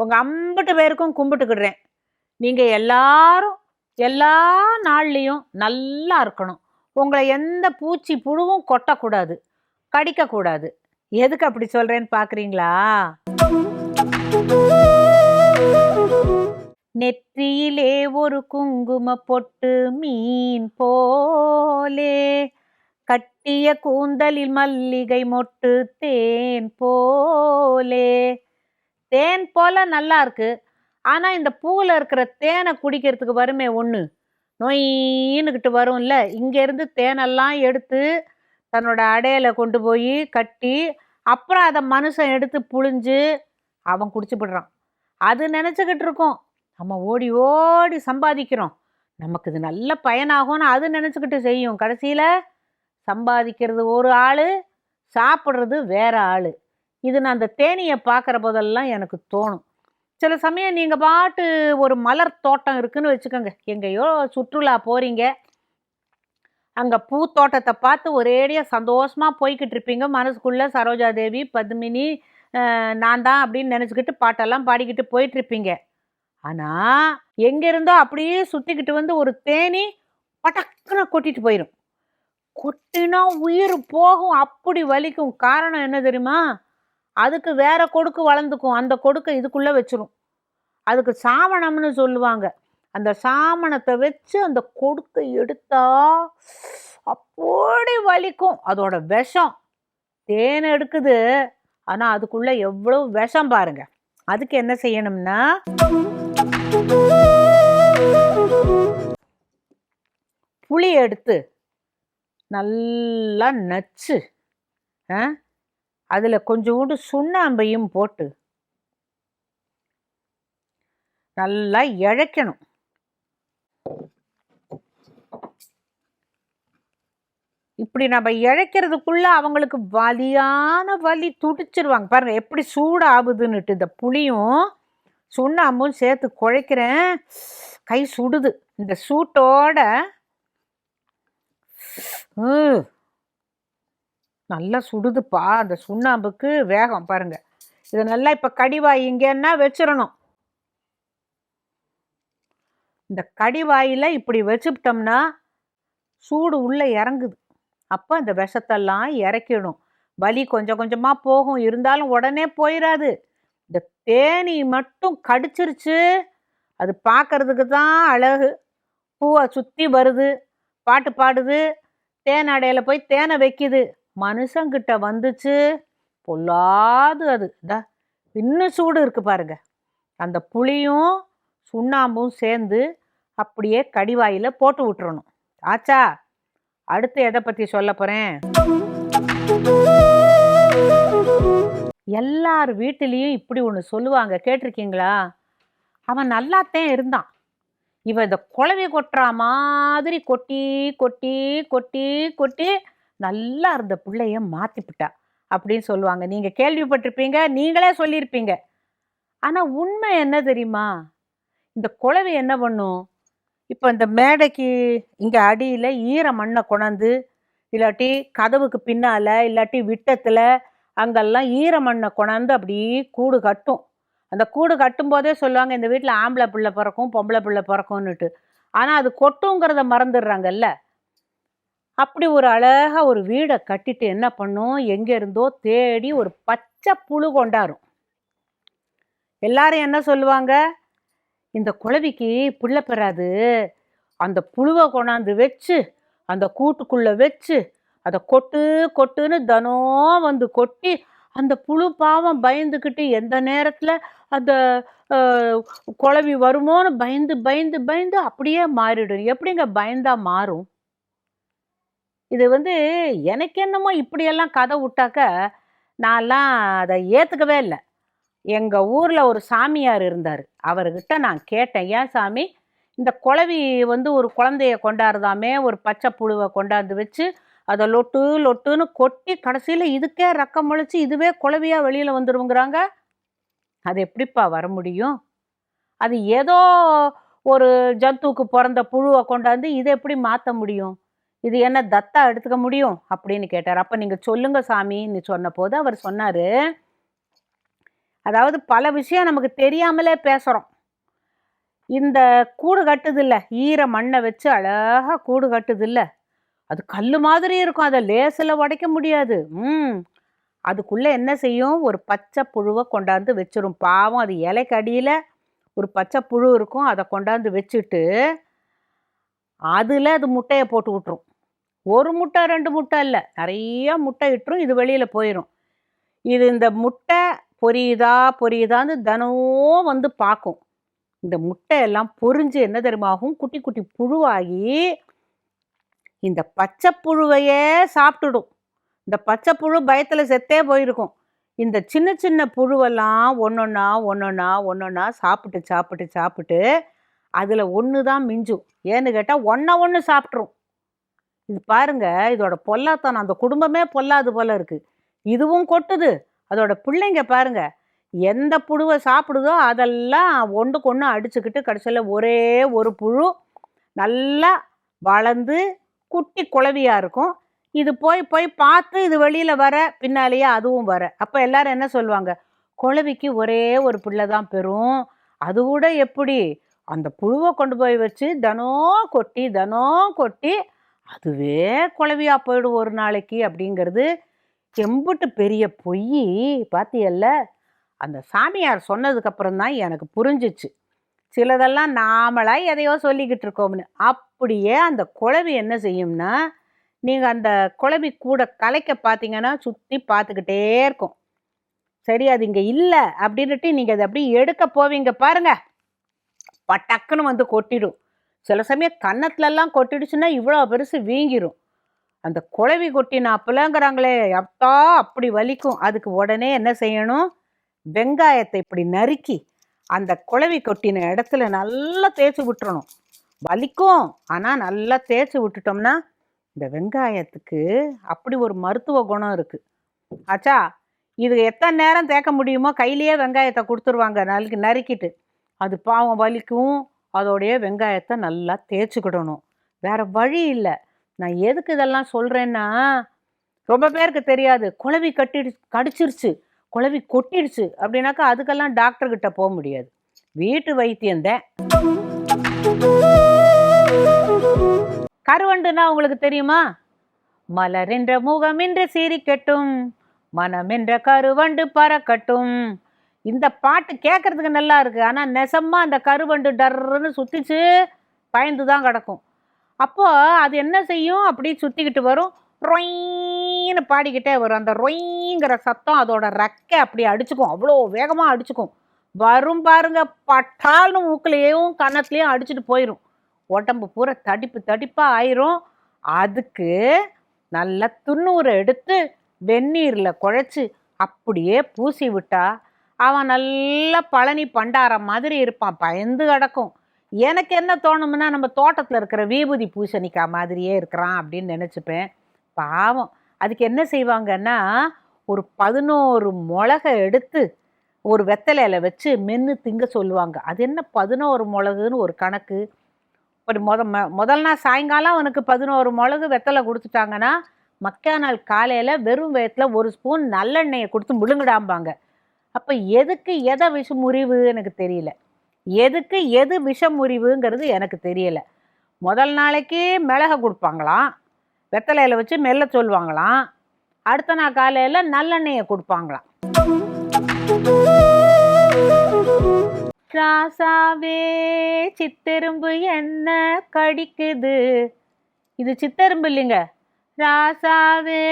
உங்கள் அம்பட்டு பேருக்கும் கும்பிட்டுக்கிடுறேன். நீங்கள் எல்லாரும் எல்லா நாள்லேயும் நல்லா இருக்கணும். உங்களை எந்த பூச்சி புழுவும் கொட்டக்கூடாது கடிக்கக்கூடாது. எதுக்கு அப்படி சொல்கிறேன்னு பார்க்குறீங்களா நெற்றியிலே ஒரு குங்கும பொட்டு மீன் போலே கட்டிய கூந்தலில் மல்லிகை மொட்டு தேன் போலே. தேன் போல நல்லா இருக்கு. ஆனா இந்த பூவில் இருக்கிற தேனை குடிக்கிறதுக்கு வருமே ஒன்று நொயின்னுக்கிட்டு வரும்ல. இங்கேருந்து தேனெல்லாம் எடுத்து தன்னோட அடையில கொண்டு போய் கட்டி அப்புறம் அதை மனுஷன் எடுத்து புழிஞ்சு அவன் குடிச்சுப்பிடுறான் அது நினச்சிக்கிட்டு இருக்கோம். நம்ம ஓடி ஓடி சம்பாதிக்கிறோம். நமக்கு இது நல்ல பயனாகும்னு அது நினச்சிக்கிட்டு செய்யும். கடைசியில் சம்பாதிக்கிறது ஒரு ஆள் சாப்பிட்றது வேற ஆள். இது நான் அந்த தேனியை பார்க்குற போதெல்லாம் எனக்கு தோணும். சில சமயம் நீங்கள் பாட்டு ஒரு மலர் தோட்டம் இருக்குன்னு வச்சுக்கோங்க. எங்கேயோ சுற்றுலா போகிறீங்க அங்கே பூத்தோட்டத்தை பார்த்து ஒரேடியாக சந்தோஷமாக போய்கிட்டு இருப்பீங்க. மனசுக்குள்ளே சரோஜா தேவி பத்மினி நான் தான் அப்படின்னு நினச்சிக்கிட்டு பாட்டெல்லாம் பாடிக்கிட்டு போயிட்டுருப்பீங்க ஆனால் எங்கேருந்தோ அப்படியே சுற்றிக்கிட்டு வந்து ஒரு தேனி பட்டக்குன்னு கொட்டிட்டு போயிடும் கொட்டினா உயிர் போகும் அப்படி வலிக்கும். காரணம் என்ன தெரியுமா? அதுக்கு வேற கொடுக்கு வளர்ந்துக்கும். அந்த கொடுக்கை இதுக்குள்ளே வச்சிரும். அதுக்கு சாமணம்னு சொல்லுவாங்க. அந்த சாமணத்தை வச்சு அந்த கொடுக்கை எடுத்தா அப்படி வலிக்கும். அதோட விஷம். தேன் எடுக்குது. ஆனால் அதுக்குள்ளே எவ்வளோ விஷம் பாருங்க. அதுக்கு என்ன செய்யணும்னா புளி எடுத்து நல்லா நச்சு அதில் கொஞ்சோண்டு சுண்ணாம்பையும் போட்டு நல்லா இழைக்கணும். இப்படி நம்ம இழைக்கிறதுக்குள்ள அவங்களுக்கு வலியான வலி துடிச்சிருவாங்க. பாருங்க எப்படி சூடாகுதுன்னுட்டு இந்த புளியும் சுண்ணாம்பும் சேர்த்து குழைக்கிறேன். கை சுடுது. இந்த சூட்டோட உம், நல்லா சுடுதுப்பா. அந்த சுண்ணாம்புக்கு வேகம் பாருங்க. இதை நல்லா இப்போ கடிவாய் இங்கன்னா வச்சிடணும் இந்த கடிவாயில் இப்படி வச்சுக்கிட்டோம்னா சூடு உள்ளே இறங்குது. அப்போ இந்த விஷத்தெல்லாம் இறக்கிடும். வலி கொஞ்சம் கொஞ்சமாக போகும். இருந்தாலும் உடனே போயிடாது இந்த தேனி மட்டும் கடிச்சிருச்சு. அது பார்க்கறதுக்கு தான் அழகு. பூவை சுற்றி வருது. பாட்டு பாடுது. தேன் அடையில் போய் தேனை வைக்குது. மனுஷங்கிட்ட வந்துச்சு. பொல்லாது அது. இதா இன்னும் சூடு இருக்கு பாருங்க. அந்த புளியும் சுண்ணாம்பும் சேர்ந்து அப்படியே கடிவாயில் போட்டு விட்டுறணும். ஆச்சா அடுத்து எதை பற்றி சொல்ல போகிறேன் எல்லார் வீட்டிலையும் இப்படி ஒன்று சொல்லுவாங்க. கேட்டிருக்கீங்களா? அவன் நல்லாத்தான் இருந்தான். இவன் இந்த குழவி கொட்டுற மாதிரி கொட்டி கொட்டி கொட்டி கொட்டி நல்லா இருந்த பிள்ளைய மாற்றிப்பிட்டா அப்படின்னு சொல்லுவாங்க. நீங்கள் கேள்விப்பட்டிருப்பீங்க நீங்களே சொல்லியிருப்பீங்க. ஆனால் உண்மை என்ன தெரியுமா? இந்த குழவி என்ன பண்ணும்? இப்போ இந்த மேடைக்கு இங்கே அடியில் ஈர மண்ணை கொணந்து இல்லாட்டி கதவுக்கு பின்னால் இல்லாட்டி விட்டத்தில் அங்கெல்லாம் ஈர மண்ணை கொணந்து அப்படியே கூடு கட்டும். அந்த கூடு கட்டும் போதே சொல்லுவாங்க இந்த வீட்டில் ஆம்பளை பிள்ளை பிறக்கும் பொம்பளை பிள்ளை பிறக்கும்னுட்டு. ஆனால் அது கொட்டுங்கிறத மறந்துடுறாங்கல்ல. அப்படி ஒரு அழகா ஒரு வீடை கட்டிட்டு என்ன பண்ணும்? எங்கே இருந்தோ தேடி ஒரு பச்சை புழு கொண்டாரும் எல்லாரும் என்ன சொல்லுவாங்க? இந்த குழவிக்கு பிள்ளை பெறாது அந்த புழுவை கொண்டாந்து வச்சு அந்த கூட்டுக்குள்ளே வச்சு அதை கொட்டு கொட்டுன்னு தினம் வந்து கொட்டி அந்த புழு பாவம் பயந்துக்கிட்டு எந்த நேரத்தில் அந்த குழவி வருமோன்னு பயந்து பயந்து பயந்து அப்படியே மாறிடும். எப்படிங்க பயந்தா மாறும்? இது வந்து எனக்கு என்னமோ இப்படியெல்லாம் கதை விட்டாக்க நான்லாம் அதை ஏற்றுக்கவே இல்லை. எங்கள் ஊரில் ஒரு சாமியார் இருந்தார். அவர்கிட்ட நான் கேட்டேன் ஏன் சாமி? இந்த குழவி வந்து ஒரு குழந்தைய கொண்டாடுதாமே ஒரு பச்சை புழுவை கொண்டாந்து வச்சு அதை லொட்டு லொட்டுன்னு கொட்டி கடைசியில் இதுக்கே ரக்கம் முளைச்சி இதுவே குழவியாக வெளியில் வந்துருங்கிறாங்க அது எப்படிப்பா வர முடியும்? அது ஏதோ ஒரு ஜந்துவுக்கு பிறந்த புழுவை கொண்டாந்து இதை எப்படி மாற்ற முடியும்? இது என்ன தத்தா எடுத்துக்க முடியும்? அப்படின்னு கேட்டார். அப்போ நீங்கள் சொல்லுங்க சாமின்னு சொன்னபோது அவர் சொன்னார் அதாவது பல விஷயம் நமக்கு தெரியாமலே பேசுகிறோம் இந்த கூடு கட்டுதில்ல ஈர மண்ணை வச்சு அழகாக கூடு கட்டுதில்ல அது கல் மாதிரி இருக்கும் அதை லேசில் உடைக்க முடியாது. ம். அதுக்குள்ளே என்ன செய்யும்? ஒரு பச்சை புழுவை கொண்டாந்து வச்சிரும். பாவம் அது இலைக்கு அடியில் ஒரு பச்சை புழு இருக்கும் அதை கொண்டாந்து வச்சுட்டு அதில் அது முட்டையை போட்டு விட்டுரும். ஒரு முட்டை ரெண்டு முட்டை இல்லை. நிறைய முட்டை இட்டுரும் இது வெளியில் போயிடும் இது இந்த முட்டை பொரியுதா பொரியுதான்னு தினமும் வந்து பார்க்கும். இந்த முட்டை எல்லாம் பொரிஞ்சு என்ன தெரியுமாகும் குட்டி குட்டி புழுவாகி இந்த பச்சை புழுவையே சாப்பிட்டுடும். இந்த பச்சை புழு பயத்தில் செத்தே போயிருக்கும். இந்த சின்ன சின்ன புழுவெல்லாம் ஒன்றொன்னா ஒன்றொன்னா ஒன்றொன்னா சாப்பிட்டு சாப்பிட்டு சாப்பிட்டு அதில் ஒன்று தான் மிஞ்சும். ஏன்னு கேட்டால் ஒன்றை ஒன்று சாப்பிட்ரும் இது பாருங்க இதோட பொல்லாத்தனம் அந்த குடும்பமே பொல்லாது போல இருக்கு. இதுவும் கொட்டுது. அதோட பிள்ளைங்க பாருங்க எந்த புழுவை சாப்பிடுதோ அதெல்லாம் ஒன்றுக்கு ஒன்று அடிச்சுக்கிட்டு கடைசியில் ஒரே ஒரு புழு நல்லா வளர்ந்து குட்டி குழவியாக இருக்கும். இது போய் போய் பார்த்து இது வெளியில் வர பின்னாலேயே அதுவும் வர. அப்போ எல்லாரும் என்ன சொல்லுவாங்க? குழவிக்கு ஒரே ஒரு பிள்ளை தான் பெறும் அது கூட எப்படி? அந்த புழுவை கொண்டு போய் வச்சு தனம் கொட்டி தனம் கொட்டி அதுவே குலவியாக போயிடும் ஒரு நாளைக்கு அப்படிங்கிறது செம்புட்டு பெரிய பொய் பார்த்தியல்ல அந்த சாமியார் சொன்னதுக்கப்புறம் தான் எனக்கு புரிஞ்சிச்சு. சிலதெல்லாம் நாமளா எதையோ சொல்லிக்கிட்டு இருக்கோம்னு. அப்படியே அந்த குழவி என்ன செய்யும்னா நீங்கள் அந்த குழவி கூட கலைக்க பார்த்தீங்கன்னா சுற்றி பார்த்துக்கிட்டே இருக்கும். சரி அது இங்கே இல்லை அப்படின்ட்டு நீங்கள் அதை அப்படியே எடுக்க போவீங்க பாருங்க. பட்டக்குன்னு வந்து கொட்டிடும். சில சமயம் கன்னத்துலலாம் கொட்டிடுச்சுன்னா இவ்வளோ பெருசு வீங்கிரும். அந்த குழவி கொட்டினாப்புலங்கிறாங்களே அப்பா அப்படி வலிக்கும். அதுக்கு உடனே என்ன செய்யணும்? வெங்காயத்தை இப்படி நறுக்கி அந்த குழவி கொட்டின இடத்துல நல்லா தேய்ச்சி விட்டுறணும். வலிக்கும் ஆனால் நல்லா தேய்ச்சி விட்டுட்டோம்னா இந்த வெங்காயத்துக்கு அப்படி ஒரு மருத்துவ குணம் இருக்குது ஆச்சா இது எத்தனை நேரம் தேய்க்க முடியுமோ கையிலேயே வெங்காயத்தை கொடுத்துருவாங்க நறுக்கி நறுக்கிட்டு. அது பாவம் வலிக்கும் அதோடைய வெங்காயத்தை நல்லா தேய்ச்சிக்கிடணும். வேறு வழி இல்லை. நான் எதுக்கு இதெல்லாம் சொல்கிறேன்னா ரொம்ப பேருக்கு தெரியாது. குழவி கட்டிடு கடிச்சிருச்சு. குழவி கொட்டிடுச்சு அப்படின்னாக்கா அதுக்கெல்லாம் டாக்டர்கிட்ட போக முடியாது. வீட்டு வைத்தியந்தேன் கருவண்டுனா உங்களுக்கு தெரியுமா? மலரென்ற முகமென்று மனம் என்ற கருவண்டு பறக்கட்டும். இந்த பாட்டு கேட்கறதுக்கு நல்லா இருக்குது ஆனால் நெசமாக அந்த கருவண்டு டர்ன்னு சுற்றிச்சு பயந்து தான் கிடக்கும். அப்போது அது என்ன செய்யும்? அப்படி சுற்றிக்கிட்டு வரும். ரொயின்னு பாடிக்கிட்டே வரும். அந்த ரொயிங்கிற சத்தம் அதோட ரெக்கை அப்படி அடிச்சுக்கும். அவ்வளோ வேகமாக அடிச்சுக்கும். வரும் பாருங்க. பட்டால்னு மூக்கிலையும் கன்னத்துலேயும் அடிச்சுட்டு போயிடும் உடம்பு பூரா தடிப்பு தடிப்பாக ஆயிரும். அதுக்கு நல்லா துண்ணூரை எடுத்து வெந்நீரில் குழைச்சி அப்படியே பூசி விட்டால் அவன் நல்ல பழனி பண்டாரம் மாதிரி இருப்பான் பயந்து கிடக்கும். எனக்கு என்ன தோணும்னா நம்ம தோட்டத்தில் இருக்கிற வீபூதி பூசணிக்காய் மாதிரியே இருக்கிறான் அப்படின்னு நினச்சிப்பேன். பாவம். அதுக்கு என்ன செய்வாங்கன்னா ஒரு பதினோரு மிளகை எடுத்து ஒரு வெத்தலையில் வச்சு மென்று திங்க சொல்லுவாங்க. அது என்ன பதினோரு மிளகுன்னு ஒரு கணக்கு. ஒரு முத ம- முதல் நாள் சாயங்காலம் அவனுக்கு பதினோரு மிளகு வெத்தலை கொடுத்துட்டாங்கன்னா மக்கா நாள் காலையில் வெறும் வயத்தில் ஒரு ஸ்பூன் நல்லெண்ணெயை கொடுத்து முழுங்கிடாம்பாங்க. அப்போ எதுக்கு எதை விஷமுறிவு எனக்கு தெரியல. எதுக்கு எது விஷமுறிவுங்கிறது எனக்கு தெரியல. முதல் நாளைக்கு மிளகை கொடுப்பாங்களாம். வெத்தலையில் வச்சு மெல்ல சொல்லுவாங்களாம். அடுத்த நாள் காலையில் நல்லெண்ணெயை கொடுப்பாங்களாம். ராசாவே சித்தெரும்பு என்ன கடிக்குது? இது சித்தெரும்பு இல்லைங்க. ராசாவே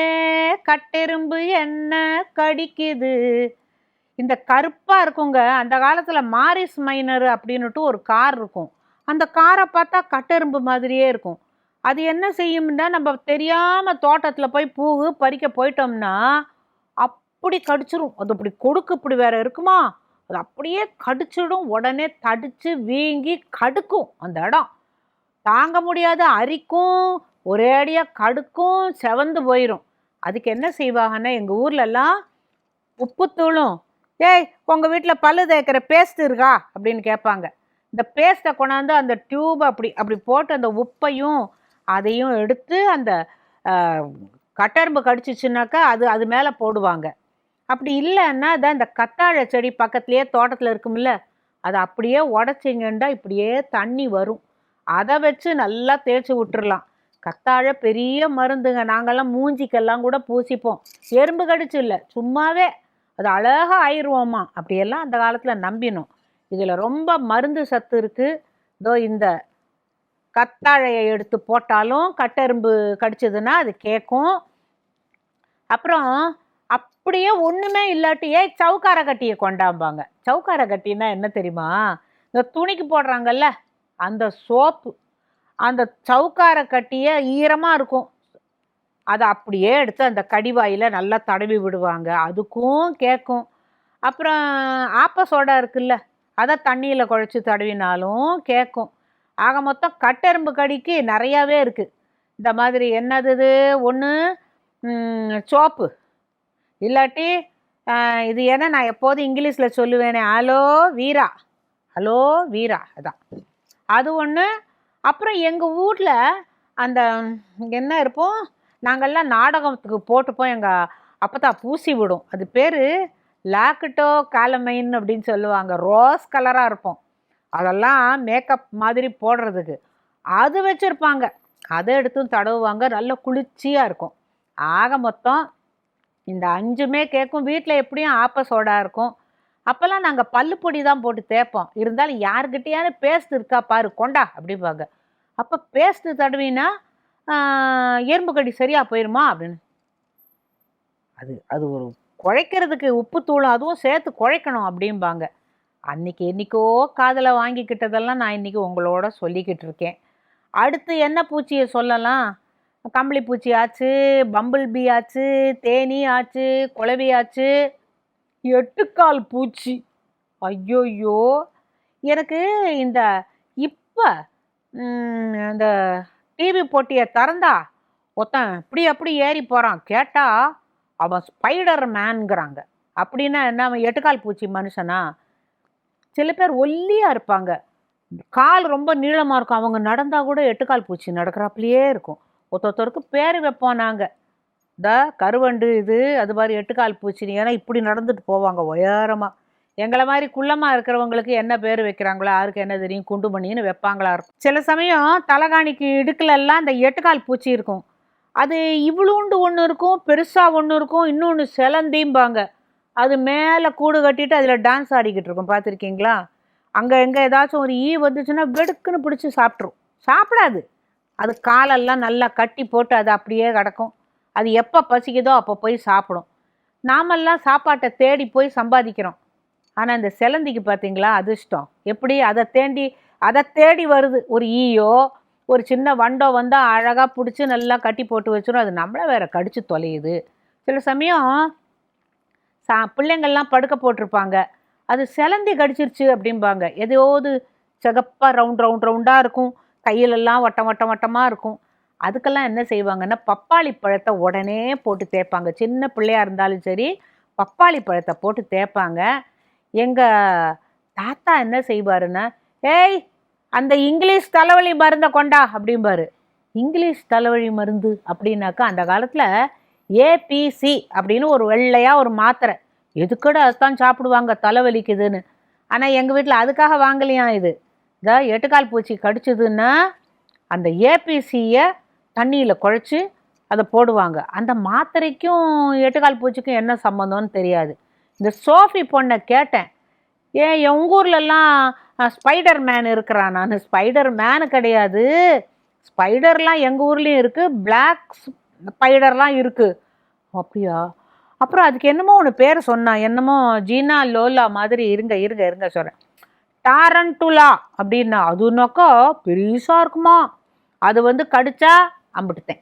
கட்டெரும்பு என்ன கடிக்குது? இந்த கருப்பாக இருக்குங்க. அந்த காலத்தில் மாரிஸ் மைனர் அப்படின்னுட்டு ஒரு கார் இருக்கும். அந்த காரை பார்த்தா கட்டெரும்பு மாதிரியே இருக்கும். அது என்ன செய்யும்னா நம்ம தெரியாமல் தோட்டத்தில் போய் பூவு பறிக்க போயிட்டோம்னா அப்படி கடிச்சிரும். அது அப்படி கொடுக்கு இப்படி வேற இருக்குமா? அது அப்படியே கடிச்சிடும். உடனே தடிச்சு வீங்கி கடுக்கும் அந்த இடம். தாங்க முடியாத. அரிக்கும். ஒரே அடியாக கடுக்கும். செவந்து போயிடும் அதுக்கு என்ன செய்வாங்கன்னா எங்கள் ஊர்லெல்லாம் உப்புத்தூளும் ஏய் உங்கள் வீட்டில் பல்லு தேய்க்கிற பேஸ்ட் இருக்கா? அப்படின்னு கேட்பாங்க. இந்த பேஸ்ட்டை கொண்டாந்து அந்த டியூப் அப்படி அப்படி போட்டு அந்த உப்பையும் அதையும் எடுத்து அந்த ஆஹ், கட்டெரும்பு கடிச்சிச்சுனாக்கா அது அது மேலே போடுவாங்க. அப்படி இல்லைன்னா அதான் இந்த கத்தாழை செடி பக்கத்துலேயே தோட்டத்தில் இருக்கும்ல அதை அப்படியே உடச்சிங்கண்டா இப்படியே தண்ணி வரும். அதை வச்சு நல்லா தேய்ச்சி விட்டுறலாம். கத்தாழை பெரிய மருந்துங்க. நாங்கள்லாம் மூஞ்சிக்கெல்லாம் கூட பூசிப்போம். எறும்பு கடிச்சு இல்லை சும்மாவே அது அழகாக ஆயிடுவோமா? அப்படியெல்லாம் அந்த காலத்தில் நம்பினோம். இதில் ரொம்ப மருந்து சத்து இருக்குது இதோ இந்த கத்தாழையை எடுத்து போட்டாலும் கட்டெரும்பு கடிச்சதுன்னா அது கேட்கும் அப்புறம் அப்படியே ஒன்றுமே இல்லாட்டியே சவுக்கார கட்டியை கொண்டாம்பாங்க. சவுக்கார கட்டின்னா என்ன தெரியுமா? இந்த துணிக்கு போடுறாங்கல்ல அந்த சோப்பு. அந்த சவுக்கார கட்டியை ஈரமாக இருக்கும். அதை அப்படியே எடுத்து அந்த கடிவாயில் நல்லா தடவி விடுவாங்க. அதுக்கும் கேட்கும் அப்புறம் ஆப்ப சோடா இருக்குல்ல அதை தண்ணியில் குழச்சி தடவினாலும் கேட்கும் ஆக மொத்தம் கட்டெரும்பு கடிக்கு நிறையாவே இருக்குது இந்த மாதிரி என்னது ஒன்று சோப்பு. இல்லாட்டி இது ஏன்னா நான் எப்போதும் இங்கிலீஷில் சொல்லுவேனே ஹலோ வீரா. ஹலோ வீரா. அதான். அது ஒன்று அப்புறம் எங்கள் வீட்டில் அந்த என்ன இருப்போம்? நாங்கள்லாம் நாடகத்துக்கு போட்டுப்போம் எங்கள் அப்பத்தா பூசி விடும். அது பேர் லாக்கிட்டோ காலமைன் அப்படின்னு சொல்லுவாங்க. ரோஸ் கலராக இருப்போம் அதெல்லாம் மேக்கப் மாதிரி போடுறதுக்கு. அது வச்சுருப்பாங்க. அதை எடுத்தும் தடவுவாங்க. நல்ல குளிர்ச்சியாக இருக்கும். ஆக மொத்தம் இந்த அஞ்சுமே கேட்கும் வீட்டில் எப்படியும் ஆப்ப சோடா இருக்கும். அப்போல்லாம் நாங்கள் பல்லுப்பொடி தான் போட்டு தேய்ப்போம். இருந்தாலும் யாருக்கிட்டேயாவது பேஸ்ட் இருக்கா பாரு கொண்டா அப்படிம்பாங்க. அப்போ பேஸ்ட்டு தடவினா எறும்பு கடி சரியாக போயிருமா அப்படின்னு. அது அது ஒரு குழைக்கிறதுக்கு உப்புத்தூளும் அதுவும் சேர்த்து குழைக்கணும் அப்படிம்பாங்க. அன்னைக்கு என்னைக்கோ காதில் வாங்கிக்கிட்டதெல்லாம் நான் இன்றைக்கி உங்களோட சொல்லிக்கிட்டு இருக்கேன். அடுத்து என்ன பூச்சியை சொல்லலாம்? கம்பளி பூச்சி ஆச்சு பம்பிள் பீ ஆச்சு தேனி ஆச்சு குளவி ஆச்சு. எட்டுக்கால் பூச்சி. ஐயோயோ. எனக்கு இந்த இப்போ இந்த டிவி போட்டியை திறந்தா ஒருத்தன் இப்படி அப்படி ஏறி போகிறான் கேட்டால் அவன் ஸ்பைடர் மேன்ங்கிறாங்க அப்படின்னா என்ன அவன் எட்டுக்கால் பூச்சி மனுஷனா? சில பேர் ஒல்லியாக இருப்பாங்க. கால் ரொம்ப நீளமாக இருக்கும். அவங்க நடந்தால் கூட எட்டுக்கால் பூச்சி நடக்கிறாப்புலையே இருக்கும். ஒருத்தொருத்தருக்கு பேர் வைப்போம் நாங்கள் இந்த கருவண்டு இது அது மாதிரி எட்டுக்கால் பூச்சி ஏன்னா இப்படி நடந்துட்டு போவாங்க உயரமாக எங்களை மாதிரி குள்ளமாக இருக்கிறவங்களுக்கு என்ன பேர் வைக்கிறாங்களோ யாருக்கு என்ன தெரியும்? குண்டு மணின்னு வைப்பாங்களா இருக்கும். சில சமயம் தலைகாணிக்கு இடுக்கலெல்லாம் இந்த எட்டுக்கால் பூச்சி இருக்கும். அது இவ்வளோண்டு ஒன்று இருக்கும் பெருசாக ஒன்று இருக்கும் இன்னொன்று செலந்தீம்பாங்க. அது மேலே கூடு கட்டிட்டு அதில் டான்ஸ் ஆடிக்கிட்டு இருக்கும். பார்த்துருக்கீங்களா? அங்கே எங்கே ஏதாச்சும் ஒரு ஈ வந்துச்சுன்னா வெடுக்குன்னு பிடிச்சி சாப்பிட்ரும் சாப்பிடாது. அது காலெல்லாம் நல்லா கட்டி போட்டு அது அப்படியே கிடக்கும். அது எப்போ பசிக்குதோ அப்போ போய் சாப்பிடும். நாமெல்லாம் சாப்பாட்டை தேடி போய் சம்பாதிக்கிறோம். ஆனால் இந்த சிலந்திக்கு பார்த்தீங்களா அதிர்ஷ்டம். எப்படி? அதை தேண்டி அதை தேடி வருது. ஒரு ஈயோ ஒரு சின்ன வண்டோ வந்தால் அழகாக பிடிச்சி நல்லா கட்டி போட்டு வச்சிடும் அது நம்மளை வேற கடிச்சு தொலையுது. சில சமயம் சா பிள்ளைங்கள்லாம் படுக்க போட்டிருப்பாங்க. அது சிலந்தி கடிச்சிருச்சு அப்படிம்பாங்க. எதையோது சிகப்பாக ரவுண்ட் ரவுண்ட் ரவுண்டாக இருக்கும். கையிலெல்லாம் வட்டம் வட்டம் வட்டமாக இருக்கும். அதுக்கெல்லாம் என்ன செய்வாங்கன்னா பப்பாளி பழத்தை உடனே போட்டு தேய்ப்பாங்க. சின்ன பிள்ளையாக இருந்தாலும் சரி பப்பாளி பழத்தை போட்டு தேய்ப்பாங்க. எங்கள் தாத்தா என்ன செய்வாருன்னா ஏய் அந்த இங்கிலீஷ் தலைவலி மருந்தை கொண்டா அப்படிம்பாரு. இங்கிலீஷ் தலைவலி மருந்து அப்படின்னாக்கா அந்த காலத்தில் ஏபிசி அப்படின்னு ஒரு வெள்ளையாக ஒரு மாத்திரை. எதுக்கட அதுதான் சாப்பிடுவாங்க தலைவலிக்குதுன்னு. ஆனால் எங்கள் வீட்டில் அதுக்காக வாங்கலையாம் இது? இந்த எட்டுக்கால் பூச்சி கடிச்சதுன்னா அந்த ஏபிசியை தண்ணியில் குழச்சி அதை போடுவாங்க. அந்த மாத்திரைக்கும் எட்டுக்கால் பூச்சிக்கும் என்ன சம்மந்தம்னு தெரியாது. இந்த சோஃபி பொண்ணை கேட்டேன். ஏன் எங்கள் ஊர்லெல்லாம் ஸ்பைடர் மேன் இருக்கிறான். நான் ஸ்பைடர் மேனு கிடையாது. ஸ்பைடர்லாம் எங்கள் ஊர்லேயும் இருக்குது பிளாக் ஸ்பைடர்லாம் இருக்குது அப்படியா? அப்புறம் அதுக்கு என்னமோ ஒன்று பேர் சொன்னான். என்னமோ ஜீனா லோலா மாதிரி இருங்க இருங்க இருங்க சொல்கிறேன் டாரன்டுலா அப்படின்னா அதுனாக்கா பெருசாக இருக்குமா? அது வந்து கடிச்சா அம்பிட்டுத்தேன்.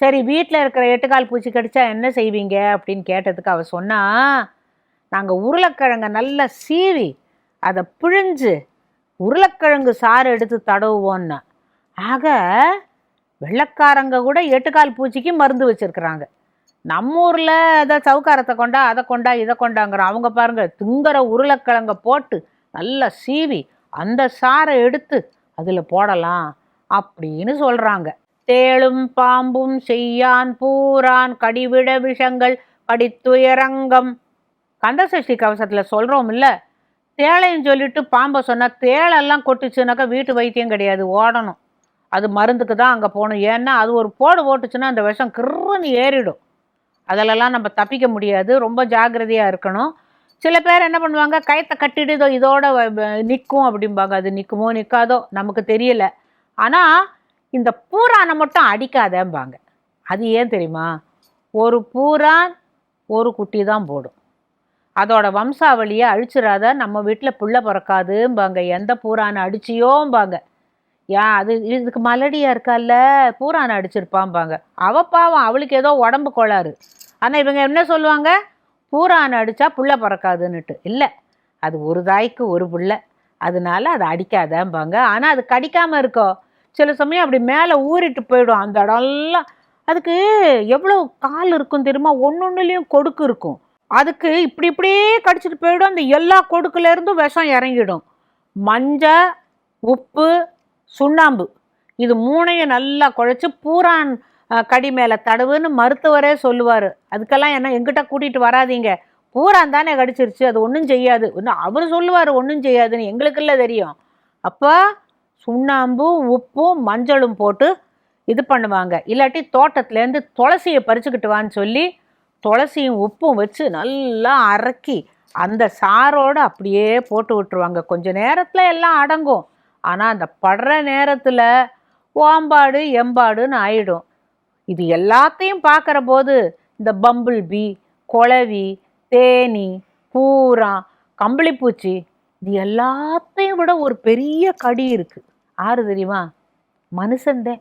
சரி வீட்டில் இருக்கிற எட்டுக்கால் பூச்சி கடிச்சா என்ன செய்வீங்க? அப்படின்னு கேட்டதுக்கு அவள் சொன்னா நாங்கள் உருளைக்கிழங்கை நல்லா சீவி அதை பிழிஞ்சு உருளைக்கிழங்கு சாறு எடுத்து தடவுவோன்னு ஆக வெள்ளைக்காரங்க கூட எட்டுக்கால் பூச்சிக்கு மருந்து வச்சுருக்குறாங்க. நம்ம ஊரில் அதை சவுக்காரத்தை கொண்டா அதை கொண்டா இதை கொண்டாங்கிறோம். அவங்க பாருங்கள் திங்கிற உருளைக்கிழங்க போட்டு நல்லா சீவி அந்த சாறை எடுத்து அதில் போடலாம் அப்படின்னு சொல்கிறாங்க தேளும் பாம்பும் செய்யான் பூரான் கடிவிட விஷங்கள் கடித்துயரங்கம். கந்தசஷ்டி கவசத்தில் சொல்கிறோம் இல்லை தேளையும் சொல்லிட்டு பாம்பை சொன்னால் தேளெல்லாம் கொட்டுச்சுனாக்கா வீட்டு வைத்தியம் கிடையாது ஓடணும். அது மருந்துக்கு தான் அங்கே போகணும். ஏன்னா அது ஒரு போடு போட்டுச்சுன்னா அந்த விஷம் கிருன்னு ஏறிடும். அதிலெல்லாம் நம்ம தப்பிக்க முடியாது. ரொம்ப ஜாக்கிரதையாக இருக்கணும். சில பேர் என்ன பண்ணுவாங்க கயத்தை கட்டிட்டு இதோ இதோட நிற்கும் அப்படிம்பாங்க. அது நிற்குமோ நிற்காதோ நமக்கு தெரியல. ஆனால் இந்த பூரானை மட்டும் அடிக்காதேம்பாங்க. அது ஏன் தெரியுமா? ஒரு பூரான் ஒரு குட்டி தான் போடும். அதோட வம்சாவளியை அழிச்சிடாத நம்ம வீட்டில் புள்ள பிறக்காதும்பாங்க. எந்த பூரானை அடிச்சியோம்பாங்க. ஏன் அது இதுக்கு மலடியாக இருக்கால்ல? பூரானை அடிச்சிருப்பாம்பாங்க. அவ பாவம் அவளுக்கு ஏதோ உடம்பு கோளாறு. ஆனால் இவங்க என்ன சொல்லுவாங்க? பூரானை அடித்தா புள்ள பிறக்காதுன்னுட்டு. இல்லை அது ஒரு தாய்க்கு ஒரு புள்ள. அதனால அதை அடிக்காதம்பாங்க. ஆனால் அது கடிக்காமல் இருக்கோ? சில சமயம் அப்படி மேலே ஊறிட்டு போயிடும் அந்த இடம்லாம் அதுக்கு எவ்வளோ கால் இருக்கும் தெரியுமா? ஒன்று ஒன்றுலேயும் கொடுக்கு இருக்கும். அதுக்கு இப்படி இப்படியே கடிச்சிட்டு போயிடும். அந்த எல்லா கொடுக்குலேருந்தும் விஷம் இறங்கிடும். மஞ்சள் உப்பு சுண்ணாம்பு. இது மூணையும் நல்லா குழைச்சி பூரான் கடி மேலே தடவுன்னு மருத்துவரே சொல்லுவார். அதுக்கெல்லாம் என்ன எங்கிட்ட கூட்டிகிட்டு வராதீங்க. பூரான் தானே கடிச்சிருச்சு. அது ஒன்றும் செய்யாது. இன்னும் அவர் சொல்லுவார் ஒன்றும் செய்யாதுன்னு எங்களுக்குள்ள தெரியும். அப்போ சுண்ணாம்பும் உப்பும் மஞ்சளும் போட்டு இது பண்ணுவாங்க. இல்லாட்டி தோட்டத்துலேருந்து துளசியை பறிச்சுக்கிட்டு வான்னு சொல்லி துளசியும் உப்பும் வச்சு நல்லா அரைக்கி அந்த சாரோடு அப்படியே போட்டு விட்டுருவாங்க. கொஞ்சம் நேரத்தில் எல்லாம் அடங்கும். ஆனால் அந்த படுற நேரத்தில் ஓம்பாடு எம்பாடுன்னு ஆயிடும். இது எல்லாத்தையும் பார்க்குற போது இந்த பம்பிள் பீ குளவி தேனி பூரா கம்பளிப்பூச்சி இது எல்லாத்தையும் விட ஒரு பெரிய கடி இருக்குது ஆறு தெரியுமா? மனுஷன்தான்.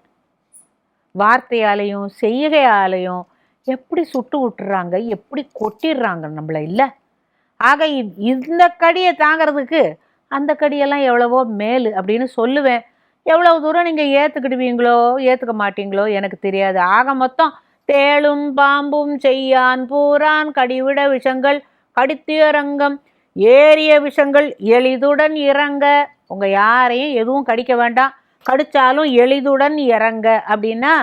வார்த்தையாலையும் செய்கையாலையும் எப்படி சுட்டு விட்டுறாங்க எப்படி கொட்டிடுறாங்க நம்மளை இல்லை? ஆக இ- இந்த கடியை தாங்கிறதுக்கு அந்த கடியெல்லாம் எவ்வளவோ மேல் அப்படின்னு சொல்லுவேன். எவ்வளவு தூரம் நீங்கள் ஏற்றுக்கிடுவீங்களோ ஏற்றுக்க மாட்டீங்களோ எனக்கு தெரியாது. ஆக மொத்தம் தேளும் பாம்பும் செய்யான் பூரான் கடிவிட விஷங்கள் கடித்தியரங்கம் ஏறிய விஷங்கள் எளிதுடன் இறங்க உங்கள் யாரையும் எதுவும் கடிக்க வேண்டாம். கடித்தாலும் எளிதுடன் இறங்க. அப்படின்னா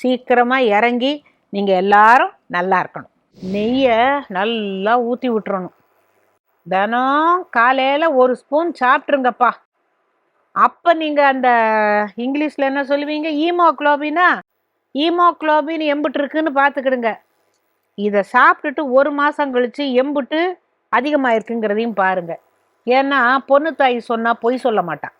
சீக்கிரமாக இறங்கி நீங்கள் எல்லாரும் நல்லா இருக்கணும். நெய்யை நல்லா ஊற்றி விட்டுறணும். தினம் காலையில் ஒரு ஸ்பூன் சாப்பிட்ருங்கப்பா அப்போ நீங்கள் அந்த இங்கிலீஷில் என்ன சொல்லுவீங்க? ஈமோக்ளோபினா ஈமோக்ளோபின் எம்புட்டு இருக்குன்னு பார்த்துக்கிடுங்க இதை சாப்பிட்டுட்டு ஒரு மாதம் கழித்து எம்புட்டு அதிகமாக இருக்குங்கிறதையும் பாருங்கள் ஏன்னா பொண்ணு தாய் சொன்னால் பொய் சொல்ல மாட்டான்